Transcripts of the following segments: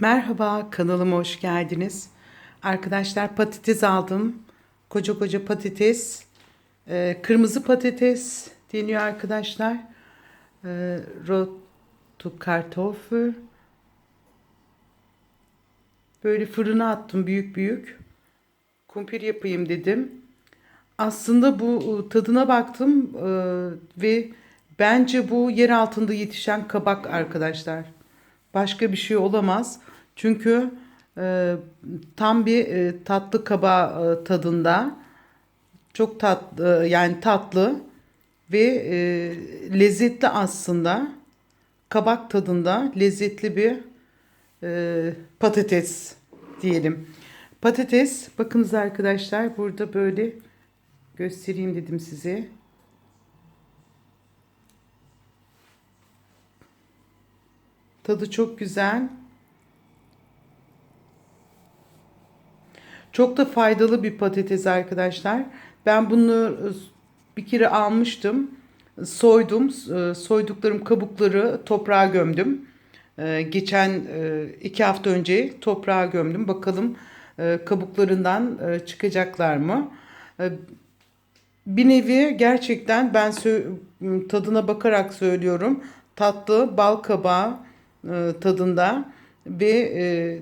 Merhaba, kanalıma hoş geldiniz. Arkadaşlar patates aldım. Koca koca patates. Ee, kırmızı patates deniyor arkadaşlar. Ee, rotu kartoffel. Böyle fırına attım büyük büyük. Kumpir yapayım dedim. Aslında bu tadına baktım e, ve bence bu yer altında yetişen kabak arkadaşlar. Başka bir şey olamaz. Çünkü e, tam bir e, tatlı kaba e, tadında. Çok tatlı yani tatlı ve e, lezzetli aslında. Kabak tadında lezzetli bir e, patates diyelim. Patates bakınız arkadaşlar burada böyle göstereyim dedim size. Tadı çok güzel. Çok da faydalı bir patates arkadaşlar. Ben bunu bir kere almıştım. Soydum. Soyduklarım kabukları toprağa gömdüm. Geçen iki hafta önce toprağa gömdüm. Bakalım kabuklarından çıkacaklar mı? Bir nevi gerçekten ben tadına bakarak söylüyorum. Tatlı bal kabağı tadında ve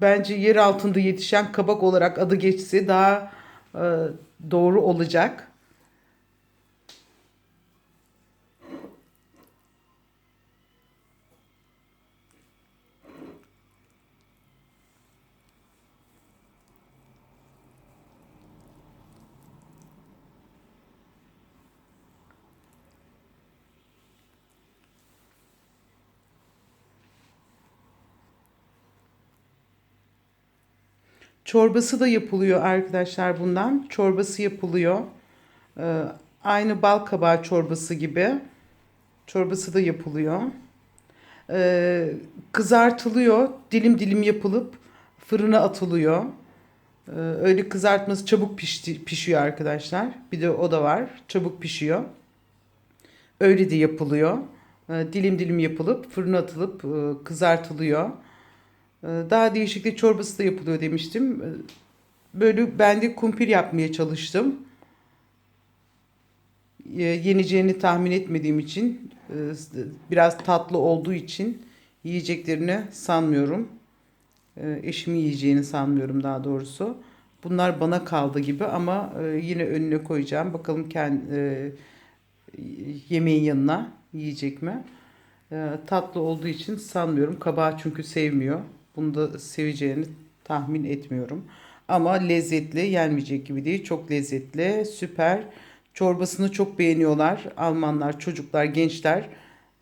bence yer altında yetişen kabak olarak adı geçse daha e, doğru olacak. Çorbası da yapılıyor arkadaşlar bundan. Çorbası yapılıyor. Ee, aynı bal kabağı çorbası gibi. Çorbası da yapılıyor. Ee, kızartılıyor. Dilim dilim yapılıp fırına atılıyor. Ee, öyle kızartması çabuk pişti, pişiyor arkadaşlar. Bir de o da var. Çabuk pişiyor. Öyle de yapılıyor. Ee, dilim dilim yapılıp fırına atılıp e, kızartılıyor. Ee, daha değişiklik çorbası da yapılıyor demiştim. Ee, böyle ben de kumpir yapmaya çalıştım. Ee, yeneceğini tahmin etmediğim için e, biraz tatlı olduğu için yiyeceklerini sanmıyorum. Eşimin yiyeceğini sanmıyorum daha doğrusu. Bunlar bana kaldı gibi ama e, yine önüne koyacağım. Bakalım kendi yemeğin yanına yiyecek mi? Tatlı olduğu için sanmıyorum. Kabağı çünkü sevmiyor. Bunu da seveceğini tahmin etmiyorum. Ama lezzetli, yenmeyecek gibi değil. Çok lezzetli, süper. Çorbasını çok beğeniyorlar. Almanlar, çocuklar, gençler.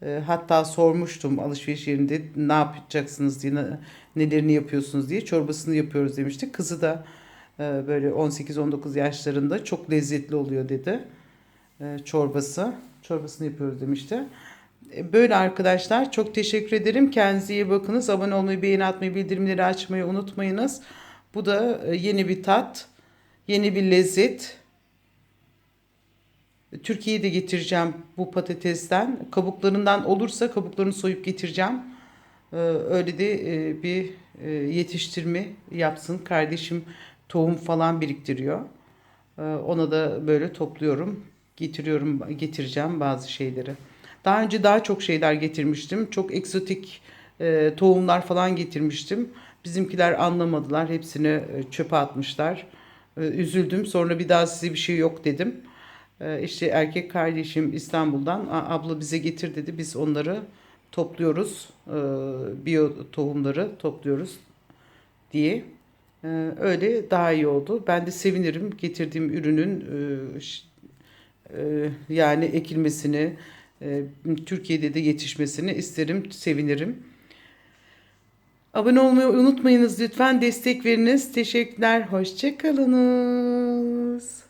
E, hatta sormuştum alışveriş yerinde ne yapacaksınız diye, nelerini yapıyorsunuz diye. Çorbasını yapıyoruz demişti. Kızı da e, böyle 18-19 yaşlarında çok lezzetli oluyor dedi. E, çorbası. Çorbasını yapıyoruz demişti. E, böyle arkadaşlar çok teşekkür ederim. Kendinize iyi bakınız. Abone olmayı, beğeni atmayı, bildirimleri açmayı unutmayınız. Bu da e, yeni bir tat, yeni bir lezzet. Türkiye'ye de getireceğim bu patatesten. Kabuklarından olursa kabuklarını soyup getireceğim. E, öyle de bir yetiştirme yapsın. Kardeşim tohum falan biriktiriyor. Ona da böyle topluyorum. Getiriyorum, getireceğim bazı şeyleri. Daha önce daha çok şeyler getirmiştim. Çok egzotik e, tohumlar falan getirmiştim. Bizimkiler anlamadılar. Hepsini e, çöpe atmışlar. E, üzüldüm. Sonra bir daha size bir şey yok dedim. E, işte erkek kardeşim İstanbul'dan abla bize getir dedi. Biz onları topluyoruz. E, biyo tohumları topluyoruz diye. E, öyle daha iyi oldu. Ben de sevinirim getirdiğim ürünün e, e, yani ekilmesini, Türkiye'de de yetişmesini isterim, sevinirim. Abone olmayı unutmayınız lütfen. Destek veriniz. Teşekkürler. Hoşçakalınız.